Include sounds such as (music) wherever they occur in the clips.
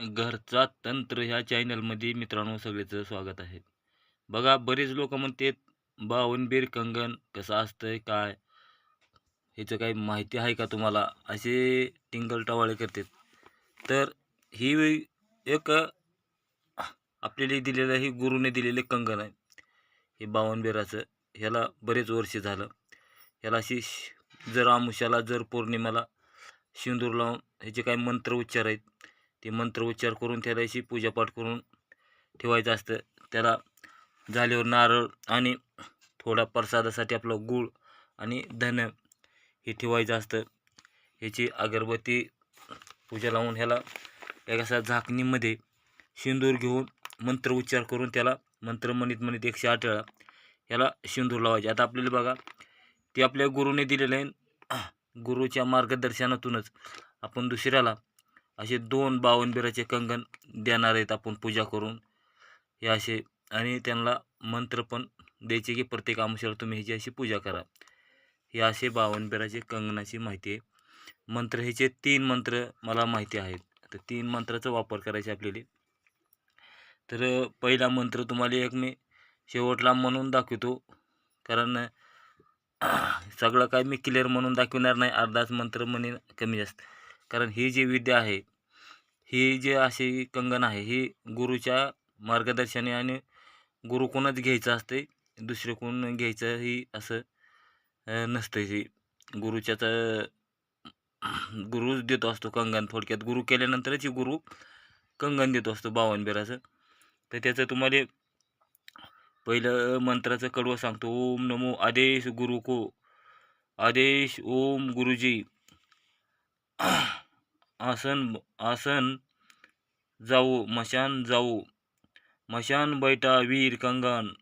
घरचा तंत्र ह्या चॅनलमध्ये मित्रांनो सगळेचं स्वागत आहे. बघा बरेच लोक म्हणतात बावनबीर कंगन कसं असतंय काय? ह्याचं काही माहिती आहे का तुम्हाला? असे टिंगल टवाळे करतात. तर ही एक आपल्याला दिलेलं ही गुरुने दिलेले कंगन आहे. हे बावनबीराचं ह्याला बरेच वर्ष झालं. ह्याला अशी श- जर आमुष्याला जर पौर्णिमेला शिंदूर लावून ह्याचे काही मंत्र उच्चार आहेत. ते मंत्र उच्चार करून त्याला अशी पूजापाठ करून ठेवायचं असतं. त्याला झाल्यावर नारळ आणि थोडा प्रसादासाठी आपलं गूळ आणि धन हे ठेवायचं असतं. ह्याची अगरबत्ती पूजा लावून ह्याला एक असा झाकणीमध्ये सिंदूर घेऊन मंत्र उच्चार करून त्याला मंत्र म्हणित म्हणित एकशे आठ वेळा ह्याला सिंदूर लावायचे. आता आपल्याला बघा ते आपल्या गुरुने दिलेलं आहे. गुरुच्या मार्गदर्शनातूनच आपण दुसऱ्याला असे दोन बावनबिराचे कंगन देणार आहेत आपण पूजा करून. हे असे आणि त्यांना मंत्र पण द्यायचे की प्रत्येक अंशाला तुम्ही ह्याची अशी पूजा करा. हे असे बावनबिराचे कंगनाची माहिती आहे. मंत्र ह्याचे तीन मंत्र मला माहिती आहेत. तर तीन मंत्राचा वापर करायचा आपल्याला. तर पहिला मंत्र तुम्हाला एक मी शेवटला म्हणून दाखवतो. कारण सगळं काय मी क्लिअर म्हणून दाखवणार नाही. अर्धाच मंत्र म्हणे कमी जास्त. कारण ही जी विद्या आहे ही जी अशी कंगन आहे ही गुरुच्या मार्गदर्शने आणि गुरु कोणच घ्यायचं असते दुसरे कोण घ्यायचं ही असं नसतं ही गुरुच्याच गुरुच देतो असतो कंगन थोडक्यात. गुरु केल्यानंतरच ही गुरु कंगन देतो असतो बावनबिराचं तर त्याचं तुम्हाला पहिलं मंत्राचं कडवं सांगतो. ओम नमो आदेश गुरु को आदेश ओम गुरुजी. (clears throat) आसन आसन जाऊ, मशान जाऊ. मशान बैठा वीर कंगन,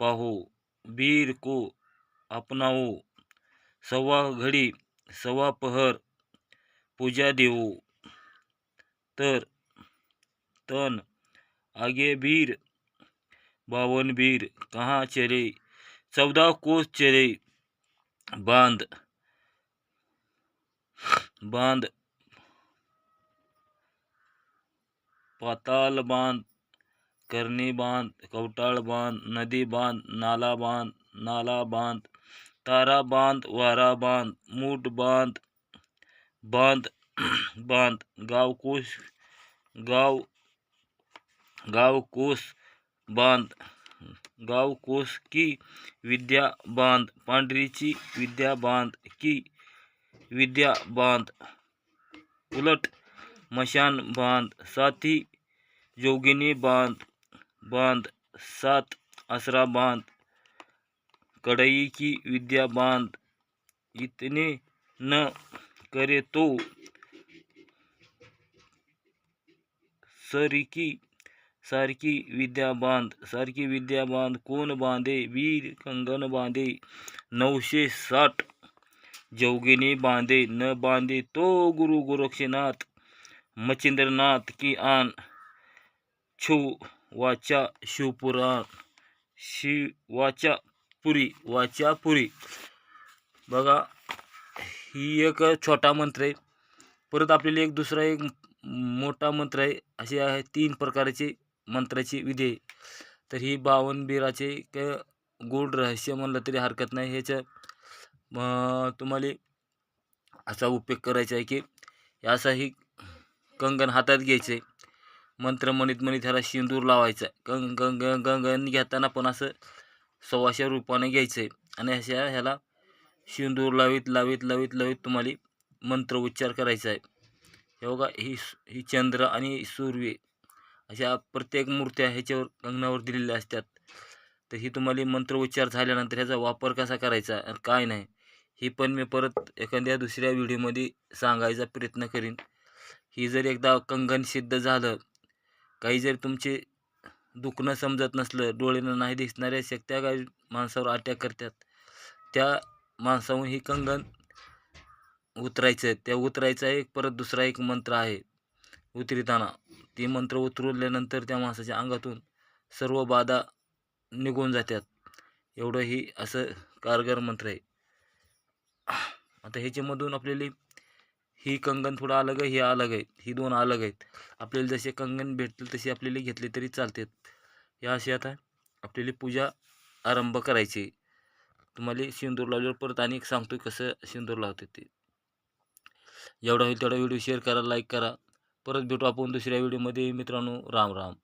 पाहो. वीर को अपनाओ सव्वा घडी, सवा पहर, पूजा देऊ. तर, तन, आगे वीर, बावन वीर, कहाँ चले चौदह कोस चले बाँध बाँध, पाताल बाँध, करनी बाँध कवटाळ बाँध, नदी बाँध, नाला बाँध नाला बाँध, तारा बाँध, वारा बाँध मूठ बाँध बाँध (clears throat) बाँध, गाव कोश, गाव गाव कोस बाँध, गाव कोस की विद्या बाँध पांढरीची विद्या बाँध की विद्या बाँध। उलट मशान बाँध, साथी जोगिनी बाँध बाँध, सात आसरा बाँध, कड़ई की विद्या बाँध। इतने न करे तो सरिकी सारखी विद्या बाँध सारखी विद्या बाँध। कोण बांधे? वीर कंगन बांधे। नऊशे साठ जोगिनी बांधे न बांधे तो गुरु गोरक्षनाथ। मच्छिंद्रनाथ की आन छु वाचा शिवपुराण शिवाच्या पुरी वाचा पुरी। बघा ही एक छोटा मंत्र आहे. परत आपल्याला एक दुसरा एक मोठा मंत्र आहे. असे आहे तीन प्रकारचे मंत्राची विधे तर ही बावनबीराचे एक गूढ रहस्य म्हणलं तरी हरकत नाही. ह्याचं मग तुम्हाला असा उपयोग करायचा आहे की असा ही कंगन हातात घ्यायचं. आहे मंत्र म्हणत म्हणत ह्याला शिंदूर लावायचा. कंग कंग कंगन घेताना पण असं सव्वाशे रुपयाने घ्यायचं. आहे आणि अशा ह्याला शिंदूर लावीत लावीत लावीत लावीत तुम्हाला मंत्र उच्चार करायचा आहे. हे बघा ही ही चंद्र आणि सूर्य अशा प्रत्येक मूर्त्या ह्याच्यावर कंगनावर दिलेल्या असतात. तर ही तुम्हाला मंत्र उच्चार झाल्यानंतर ह्याचा वापर कसा करायचा? काय नाही. ही पण मी परत एखाद्या दुसऱ्या व्हिडिओमध्ये सांगायचा प्रयत्न करीन. ही जर एकदा कंगन सिद्ध झालं काही जर तुमचे दुखणं समजत नसलं डोळ्यानं नाही दिसणाऱ्या शक्त्या काही माणसावर अटॅक करतात त्या माणसाहून ही कंगन उतरायचं त्या उतरायचा एक परत दुसरा एक मंत्र आहे उतरिताना. ती मंत्र उतरवल्यानंतर त्या माणसाच्या अंगातून सर्व बाधा निघून जातात. एवढं ही असं कारगर मंत्र आहे. आता ह्याच्यामधून आपल्याला ही कंगन थोडं अलग आहे ही अलग आहे ही दोन अलग आहेत. आपल्याला जसे कंगन भेटतील तसे आपल्याला घेतले तरी चालतात. या अशी आता आपल्याला पूजा आरंभ करायची तुम्हाला सिंदूर लावल्यावर परत आणि एक सांगतो कसं सिंदूर लावते ते. जेवढा होईल तेवढा व्हिडिओ शेअर करा लाईक करा. परत भेटू आपण दुसऱ्या व्हिडिओमध्ये मित्रांनो राम राम.